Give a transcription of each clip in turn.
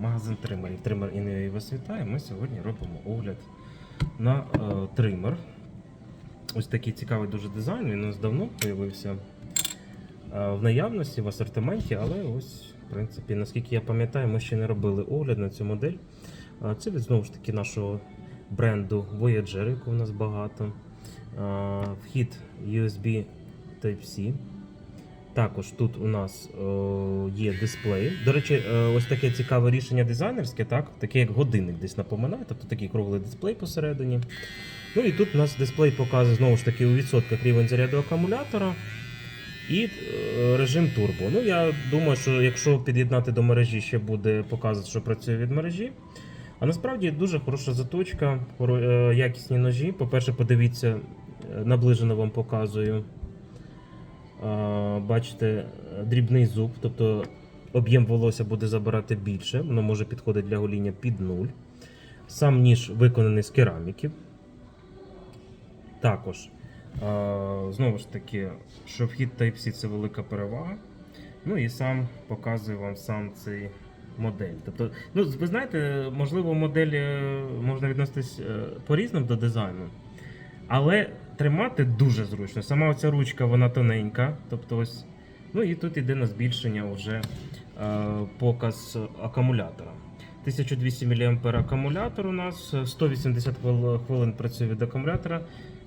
магазин тримерів. Тример і вас вітає. Ми сьогодні робимо огляд на е, тример. Ось такий цікавий дуже дизайн. Він у нас давно з'явився е, в наявності в асортименті, але ось, в принципі, наскільки я пам'ятаю, ми ще не робили огляд на цю модель. Е, Це від знову ж таки нашого бренду Voyager, якого у нас багато. Е, Вхід USB Type-C. Також тут у нас е, є дисплей. До речі, е, ось таке цікаве рішення дизайнерське, так? таке як годинник десь напоминає, тобто такий круглий дисплей посередині. Ну і тут у нас дисплей показує знову ж таки у відсотках рівень заряду акумулятора і е, режим турбо. Ну, я думаю, що якщо під'єднати до мережі, ще буде показувати, що працює від мережі. А насправді дуже хороша заточка, якісні ножі. По-перше, подивіться, наближено вам показую. А, Бачите, е, дрібний зуб, тобто об'єм волосся буде забирати більше, воно може підходити для гоління під нуль. Сам ніж виконаний з кераміки. Також, знову ж таки, що вхід Type-C це велика перевага. Ну і сам показую вам сам цей модель. Тобто, ну, ви знаєте, можливо, модель е, можна відноситись е, по-різному до дизайну. Але тримати дуже зручно. Сама оця ручка вона тоненька. Тобто ось, ну і тут іде на збільшення вже е, показ акумулятора. 1200 мА акумулятор у нас, 180 хвилин працює від акумулятора.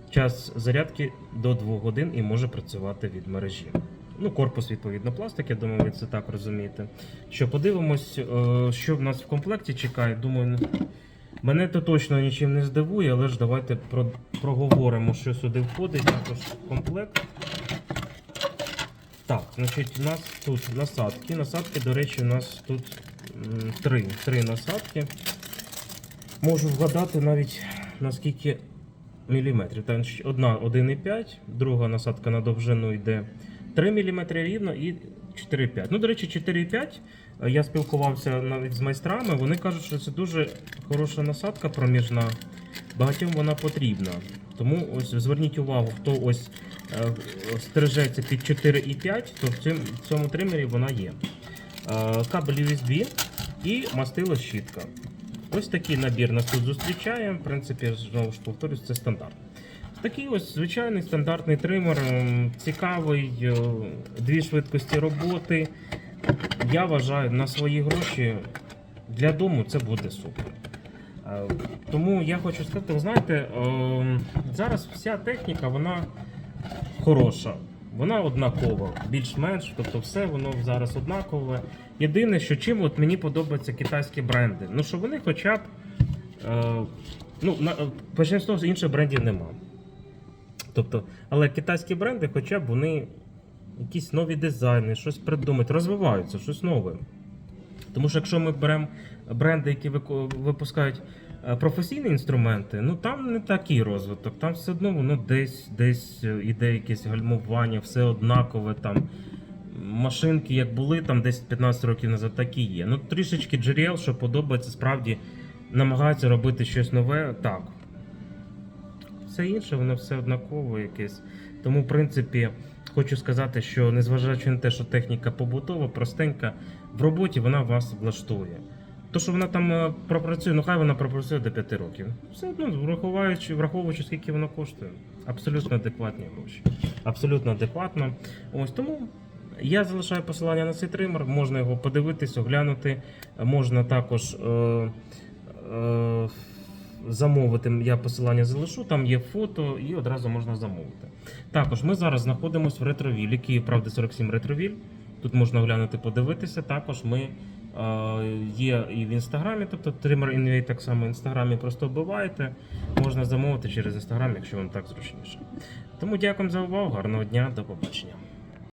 Час зарядки до 2 годин і може працювати від мережі. Ну, корпус, відповідно, пластик, я думаю, ви це так розумієте. Що подивимось, е, що в нас в комплекті чекає. Думаю, Мене то точно нічим не здивує, але ж давайте про, проговоримо, що сюди входить. Також комплект. Так, значить, у нас тут насадки. Насадки, до речі, у нас тут три, три насадки. Можу вгадати навіть наскільки міліметрів. Та, значить, Одна 1,5, друга насадка на довжину йде 3 мм рівно і 4,5. Ну, до речі, 4,5. е, Я спілкувався навіть з майстрами. Вони кажуть, що це дуже хороша насадка проміжна. Багатьом вона потрібна. Тому ось зверніть увагу, хто ось е, стрижеться під 4,5, то в цьому, в цьому тримері вона є. Е, Кабель USB і мастило щітка. Ось такий набір нас тут зустрічає. В принципі, знову ж повторюсь, це стандарт. Такий ось звичайний стандартний тример, цікавий, е, дві швидкості роботи. Я вважаю, на свої гроші для дому це буде супер. Е, Тому я хочу сказати, ви знаєте, ем, зараз вся техніка вона хороша. Вона однакова, більш-менш, тобто все воно зараз однакове. Єдине, що чим от мені подобаються китайські бренди, ну що вони хоча б. Е, ну, почнемо з того, що інших брендів нема. Тобто, але китайські бренди, хоча б вони якісь нові дизайни, щось придумають, розвиваються, щось нове. Тому що якщо ми беремо бренди, які випускають е, професійні інструменти, ну там не такий розвиток, там все одно воно десь десь е, іде якесь гальмування, все однакове там. Машинки, як були там 10-15 років назад, так і є. Ну трішечки джерел, що подобається, справді намагаються робити щось нове, так. Все інше, воно все однаково якесь. Тому, в принципі, хочу сказати, що незважаючи на те, що техніка побутова, простенька, в роботі вона вас влаштує. То, що вона там е, пропрацює, ну хай вона пропрацює до 5 років. Все одно, враховуючи, враховуючи, скільки воно коштує. Абсолютно адекватні гроші. Абсолютно адекватно. Ось тому я залишаю посилання на цей тример, можна його подивитись, оглянути. Можна також. Е, е, замовити. Я посилання залишу, там є фото і одразу можна замовити. Також ми зараз знаходимося в ретровілі, Київ, правда, 47 ретровіль. Тут можна оглянути, подивитися. Також ми е, є і в інстаграмі, тобто Trimmer Invade так само в інстаграмі просто вбиваєте. Можна замовити через інстаграм, якщо вам так зручніше. Тому дякую за увагу, гарного дня, до побачення.